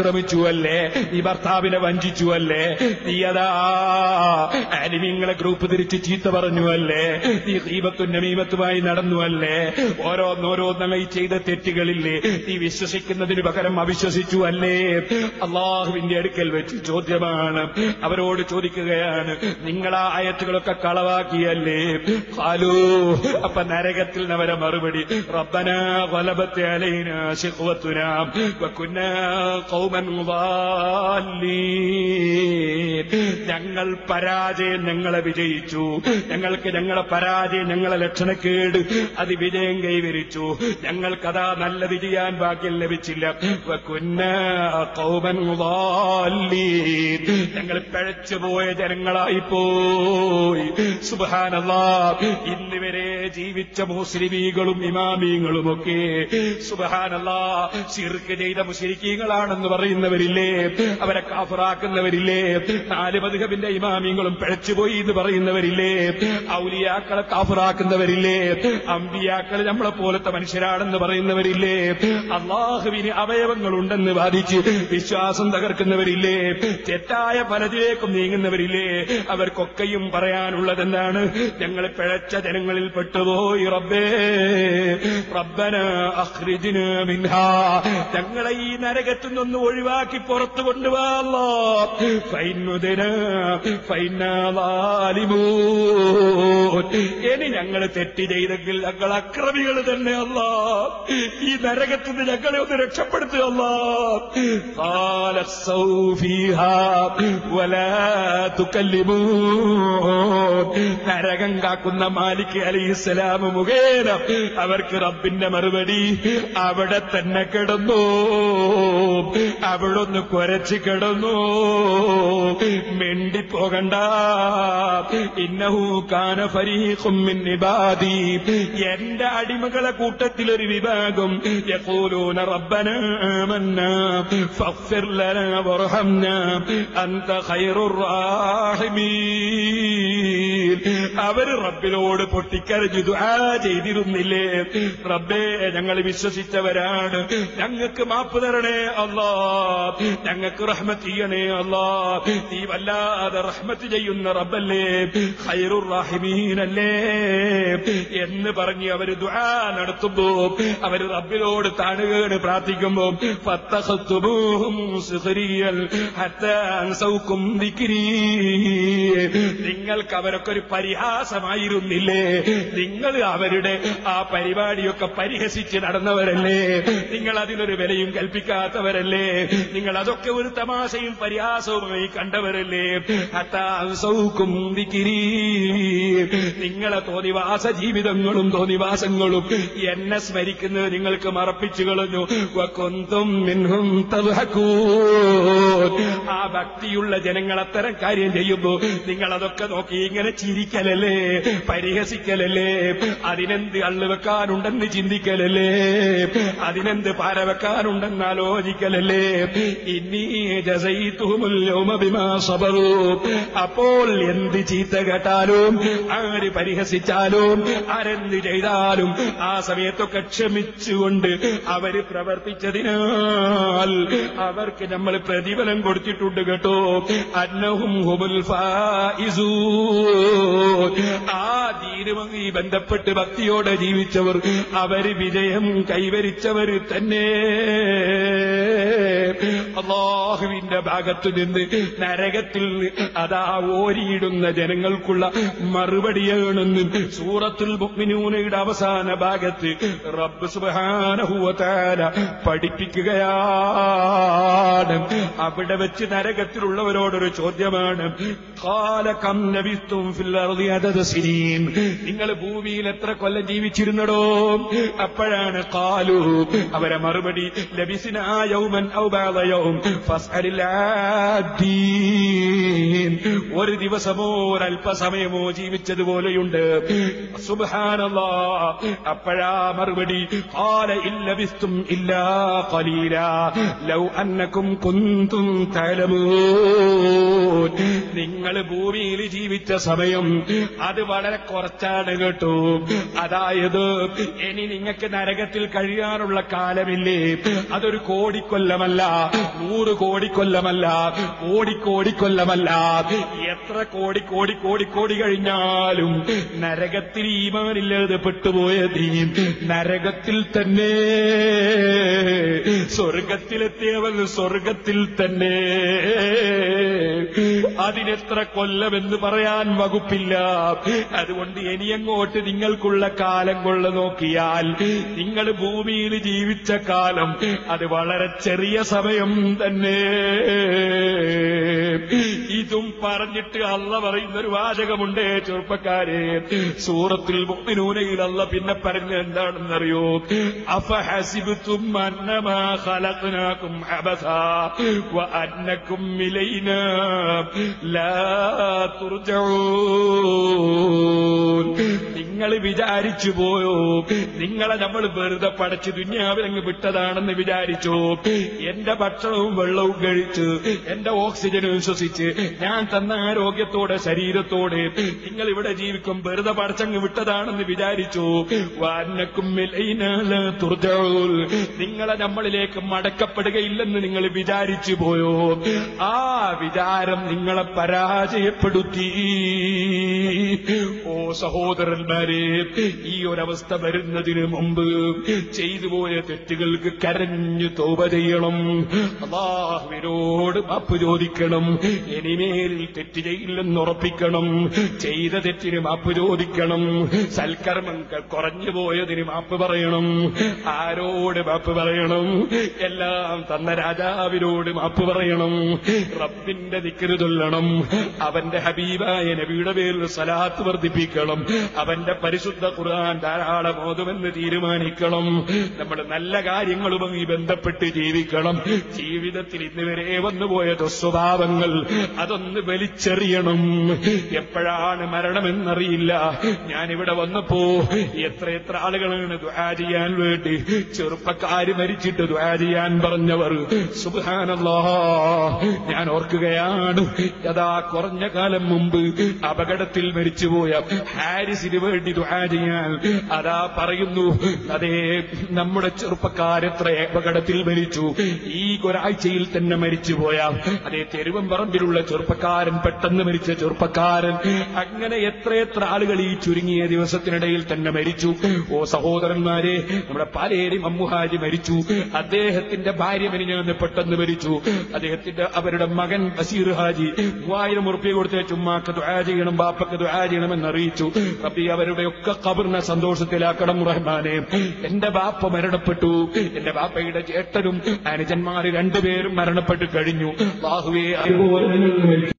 ശ്രമിച്ചുവല്ലേ? ഈ ഭർത്താവിനെ വഞ്ചിച്ചുവല്ലേ? നീ അതാ അനിമിങ്ങളെ ഗ്രൂപ്പ് തിരിച്ച് ചീത്ത പറഞ്ഞുവല്ലേ? നീ ദീപത്തും നമീമത്തുമായി നടന്നുവല്ലേ? ഓരോന്നോരോന്നായി ചെയ്ത തെറ്റുകളില്ലേ? നീ വിശ്വസിക്കുന്നതിന് പകരം അവിശ്വസിച്ചു അല്ലേ അള്ളാഹുവിന്റെ അടുക്കൽ വെച്ച് ചോദ്യമാണ്. അവരോട് ചോദിക്കുകയാണ് നിങ്ങളാ ആയത്തുകളൊക്കെ കളവാക്കിയല്ലേ? ഹാലോ അപ്പൊ നരകത്തിൽ നവരെ മറുപടി റബ്ബന വലബത്തെ അലൈന ശിഖ്വത്തുന വകുന്ന കൗമൻ ഞങ്ങൾ പരാജയം ഞങ്ങളെ വിജയിച്ചു. ഞങ്ങൾക്ക് ഞങ്ങളെ പരാജയം ഞങ്ങളെ ലക്ഷണക്കേട് അത് വിജയം കൈവരിച്ചു. ഞങ്ങൾക്കതാ നല്ല വിജയാൻ ഭാഗ്യം ലഭിച്ചില്ല. കൗമൻ ഞങ്ങൾ പിഴച്ചുപോയ ജനങ്ങളായി പോയി സുബാനല്ലാ ഇന്നിവരെ ജീവിച്ച മുസ്ലിമീകളും ഇമാമീങ്ങളുമൊക്കെ സുബഹാനല്ലാ ചിർക്ക് ചെയ്ത മുസ്ലിക്കീകളാണെന്ന് പറയുന്നവരില്ലേ? അവരെ കാഫറാക്കുന്നവരില്ലേ? നാല് ഇമാമിങ്ങളും പിഴച്ചുപോയി എന്ന് പറയുന്നവരില്ലേ? ഔലിയാക്കളെ കാഫറാക്കുന്നവരില്ലേ? അമ്പിയാക്കൾ നമ്മളെ പോലത്തെ മനുഷ്യരാണെന്ന് പറയുന്നവരില്ലേ? അള്ളാഹുവിന് അവയവങ്ങളുണ്ടെന്ന് വാദിച്ച് വിശ്വാസം തകർക്കുന്നവരില്ലേ? തെറ്റായ പലതിലേക്കും നീങ്ങുന്നവരില്ലേ? അവർക്കൊക്കെയും പറയാനുള്ളതെന്താണ്? ഞങ്ങൾ പിഴച്ച ജനങ്ങളിൽ പെട്ടുപോയി റബ്ബേ. റബ്ബന അഹ്രിജിന് മിൻഹ. ഞങ്ങളെ ഈ നരകത്തിൽ നിന്ന് ഒഴിവാക്കി പുറത്തു കൊണ്ടുപോലിമോ ഇനി ഞങ്ങൾ തെറ്റ് ചെയ്തെങ്കിൽ ഞങ്ങൾ അക്രമികൾ തന്നെ അല്ല. ഈ നരകത്തിൽ നിന്ന് ഞങ്ങളെ ഒന്ന് രക്ഷപ്പെടുത്തുകല്ലിമോ നരകം കാക്കുന്ന മാലിക് അലി ഇസ്ലാം മുഖേന അവർക്ക് റബ്ബിന്റെ മറുപടി അവിടെ തന്നെ കിടന്നു. അവിടെ ഒന്ന് കുരച്ച് കിടന്നു. മിണ്ടിപ്പോകണ്ട. ഇന്നഹൂ കാന ഫരീഖും എന്റെ അടിമകളെ കൂട്ടത്തിൽ ഒരു വിഭാഗം യഖൂലൂന റബ്ബന ആമന്നാ ലനാ വർഹംനാ അൻത അവർ റബ്ബിനോട് പൊട്ടിക്കരഞ്ഞു ദുആ ചെയ്തിരുന്നില്ലേ? റബ്ബേ ഞങ്ങൾ വിശ്വസിച്ചവരാണ്. ഞങ്ങൾക്ക് മാപ്പ് തരണേ അല്ലാ. ഞങ്ങൾക്ക് റഹ്മത്ത് ചെയ്യണേ അല്ലാ. നീ വല്ലാതെ റഹ്മത്ത് ചെയ്യുന്ന റബ്ബല്ലേ? ഹൈറുർ റാഹിമീനല്ലേ? എന്ന് പറഞ്ഞ് അവർ ദുആ നടത്തുമ്പോ അവർ റബ്ബിനോട് താണുകേട് പ്രാർത്ഥിക്കുമ്പോ നിങ്ങൾക്ക് അവരൊക്കെ ഒരു പരിഹാസമായിരുന്നില്ലേ നിങ്ങൾ അവരുടെ ആ പരിപാടിയൊക്കെ പരിഹസിച്ച് നടന്നവരല്ലേ? നിങ്ങൾ അതിനൊരു വിലയും കൽപ്പിക്കാത്തവരല്ലേ? നിങ്ങൾ അതൊക്കെ ഒരു തമാശയും പരിഹാസവുമായി കണ്ടവരല്ലേ? ഹത്താസൗക്കും നിങ്ങളെ തോന്നിവാസ ജീവിതങ്ങളും തോന്നിവാസങ്ങളും എന്നെ സ്മരിക്കുന്നത് നിങ്ങൾക്ക് മറപ്പിച്ചു കളഞ്ഞു. കൊന്തും മിൻഹും. ഭക്തിയുള്ള ജനങ്ങൾ അത്തരം കാര്യം ചെയ്യുന്നു. നിങ്ങൾ അതൊക്കെ നോക്കി ഇങ്ങനെ ചിരിക്കലല്ലേ? പരിഹസിക്കലല്ലേ? അതിനെന്ത് അള്ളു വെക്കാനുണ്ടെന്ന് ചിന്തിക്കലല്ലേ? അതിനെന്ത് പാര വെക്കാനുണ്ടെന്ന് ആലോചിക്കലല്ലേ ഇനി അപ്പോൾ എന്ത് ചീത്ത കേട്ടാലും ആര് പരിഹസിച്ചാലും ആരെന്ത് ചെയ്താലും ആ സമയത്തൊക്കെ ക്ഷമിച്ചുകൊണ്ട് അവർ പ്രവർത്തിച്ചതിനാൽ അവർക്ക് നമ്മൾ പ്രതിഫലം കൊടുത്തിട്ടുണ്ട്. കേട്ടോ. അന്നഹും ഹുമുൽ ഫായിസൂൻ. ആ ദീനുമായി ബന്ധപ്പെട്ട് ഭക്തിയോടെ ജീവിച്ചവർ അവർ വിജയം കൈവരിച്ചവർ തന്നെ. അള്ളാഹുവിന്റെ ഭാഗത്തു നിന്ന് നരകത്തിൽ അതാ ഓരിയിടുന്ന ജനങ്ങൾക്കുള്ള മറുപടിയാണെന്ന് സൂറത്തുൽ മുഅ്മിനൂനയുടെ അവസാന ഭാഗത്ത് റബ്ബ് സുബ്ഹാനഹുവതആല പഠിപ്പിക്കുകയാണ്. അവിടെ വെച്ച് നരകത്തിലുള്ളവരോടൊരു ചോദ്യമാണ്. നിങ്ങൾ ഭൂമിയിൽ എത്ര കൊല്ലം ജീവിച്ചിരുന്നടോ? അപ്പോഴാണ് കാലു അവരെ മറുപടി ലബിസിനായൗമൻ യൗമൻ ഔ ഒരു ദിവസമോ ഒരല്പസമയമോ ജീവിച്ചതുപോലെയുണ്ട് സുബ്ഹാനല്ലാ അപ്പോഴാ മറുപടി قال إن لبثتم إلا قليلا لو أنكم അന്നക്കും കുന്തും തലമൂ നിങ്ങൾ ഭൂമിയിൽ ജീവിച്ച സമയം അത് വളരെ കുറച്ചാണ് കേട്ടോ അതായത് ഇനി നിങ്ങൾക്ക് നരകത്തിൽ കഴിയാനുള്ള കാലമില്ലേ അതൊരു കോടിക്കൊല്ലമല്ല നൂറ് കോടിക്കൊല്ലമല്ല കോടിക്കോടിക്കൊല്ലമല്ല എത്ര കോടി കോടി കോടി കോടി കഴിഞ്ഞാലും നരകത്തിൽ ഈമാനില്ലാതെ പെട്ടുപോയത് നരകത്തിൽ തന്നെ. സ്വർഗത്തിലെത്തിയവൻ സ്വർഗത്തിൽ തന്നെ. അതിനെത്ര കൊല്ലമെന്ന് പറയാൻ വകുപ്പില്ല. അതുകൊണ്ട് ഇനിയങ്ങോട്ട് നിങ്ങൾക്കുള്ള കാലം കൊള്ള നോക്കിയാൽ നിങ്ങൾ ഭൂമിയിൽ ജീവിച്ച കാലം അത് വളരെ ചെറിയ സമയം തന്നെ. പറഞ്ഞിട്ട് അല്ല പറയുന്ന ഒരു വാചകമുണ്ട് ചെറുപ്പക്കാരെ. സൂറത്തിൽ മുഅ്മിനൂനയിൽ അല്ല പിന്നെ പറഞ്ഞ എന്താണെന്നറിയോ? അഫഹസിബുത്തും അന്നമാ ഖലഖനാകും അബസാ വഅന്നകും ഇലൈനാ ലാ തുർജഊൻ. നിങ്ങൾ വിചാരിച്ചു പോയോ? നിങ്ങളെ നമ്മൾ വെറുതെ പടച്ച് ദുന്യാവിലങ്ങ് വിട്ടതാണെന്ന് വിചാരിച്ചു. എന്റെ ഭക്ഷണവും വെള്ളവും കഴിച്ച് എന്റെ ഓക്സിജനും വിശ്വസിച്ച് ഞാൻ തന്ന ആരോഗ്യത്തോടെ ശരീരത്തോടെ നിങ്ങൾ ഇവിടെ ജീവിക്കും വെറുതെ പടച്ചങ്ങ് വിട്ടതാണെന്ന് വിചാരിച്ചു. വാനക്കും നിങ്ങളെ നമ്മളിലേക്ക് മടക്കപ്പെടുകയില്ലെന്ന് നിങ്ങൾ വിചാരിച്ചു പോയോ? ആ വിചാരം നിങ്ങളെ പരാജയപ്പെടുത്തി. ഓ സഹോദരന്മാരെ ഈ ഒരവസ്ഥ വരുന്നതിന് മുമ്പ് ചെയ്തു പോയ തെറ്റുകൾക്ക് കരഞ്ഞു തോപ ചെയ്യണം. അള്ളാഹുവിനോട് മാപ്പ് ചോദിക്കണം. ഇനിമേൽ തെറ്റ് ചെയ്യില്ലെന്ന് ഉറപ്പിക്കണം. ചെയ്ത തെറ്റിന് മാപ്പ് ചോദിക്കണം. സൽക്കർമ്മങ്ങൾ കുറഞ്ഞു പോയതിന് മാപ്പ് പറയണം. ആരോട് മാപ്പ് പറയണം? എല്ലാം തന്ന രാജാവിനോട് മാപ്പ് പറയണം. റബ്ബിന്റെ ദിക്കറ് ചൊല്ലണം. അവന്റെ ഹബീബായ നബിയുടെ പേരിൽ സലാത്ത് വർദ്ധിപ്പിക്കണം. അവന്റെ പരിശുദ്ധ ഖുർആൻ ധാരാളം ഓതുമെന്ന് തീരുമാനിക്കണം. നമ്മൾ നല്ല കാര്യങ്ങളുമായി ബന്ധപ്പെട്ട് ജീവിക്കണം. ജീവിതത്തിൽ ഇന്നുവരെ വന്നുപോയ ദുസ്വഭാവങ്ങൾ അതൊന്ന് വലിച്ചെറിയണം. എപ്പോഴാണ് മരണമെന്നറിയില്ല. ഞാനിവിടെ വന്നപ്പോ എത്ര എത്ര ആളുകളാണ് ദ്വാ ചെയ്യാൻ വേണ്ടി ചെറുപ്പക്കാര് മരിച്ചിട്ട് ദ്വാ ചെയ്യാൻ പറഞ്ഞവർ സുബാനല്ലോ ഞാൻ ഓർക്കുകയാണ് യഥാ കുറഞ്ഞ കാലം മുമ്പ് അപകടത്തിൽ മരിച്ചുപോയ ഹാരിസിന് ദ്വാ ചെയ്യാൻ. അതാ പറയുന്നു അതേ നമ്മുടെ ചെറുപ്പക്കാരെത്ര അപകടത്തിൽ മരിച്ചു. ഈ ഒരാഴ്ചയിൽ തന്നെ മരിച്ചു മരിച്ചുപോയ അതേ തെരുവം പറമ്പിലുള്ള ചെറുപ്പക്കാരൻ പെട്ടെന്ന് മരിച്ച ചെറുപ്പക്കാരൻ അങ്ങനെ എത്രയെത്ര ആളുകൾ ഈ ചുരുങ്ങിയ ദിവസത്തിനിടയിൽ തന്നെ മരിച്ചു. ഓ സഹോദരന്മാരെ നമ്മുടെ പാലേരി മമ്മുഹാജി മരിച്ചു. അദ്ദേഹത്തിന്റെ ഭാര്യ മെനിഞ്ഞാന്ന് പെട്ടെന്ന് മരിച്ചു. അദ്ദേഹത്തിന്റെ അവരുടെ മകൻ ബസീർ ഹാജി മൂവായിരം ഉറുപ്പ്യ കൊടുത്തേ ചുമ്മാക്ക് ദുആ ചെയ്യണം ബാപ്പക്ക് ചെയ്യണം ചെയ്യണമെന്ന് അറിയിച്ചു റബ്ബി അവരുടെ ഒക്കെ കബറിനെ സന്തോഷത്തിലാക്കണം റഹ്മാനെ. എന്റെ ബാപ്പ മരണപ്പെട്ടു. എന്റെ ബാപ്പയുടെ ചേട്ടനും അനുജന്മാര് രണ്ടുപേരും മരണപ്പെട്ടു കഴിഞ്ഞു. ബാഹുവേ അതുപോലെ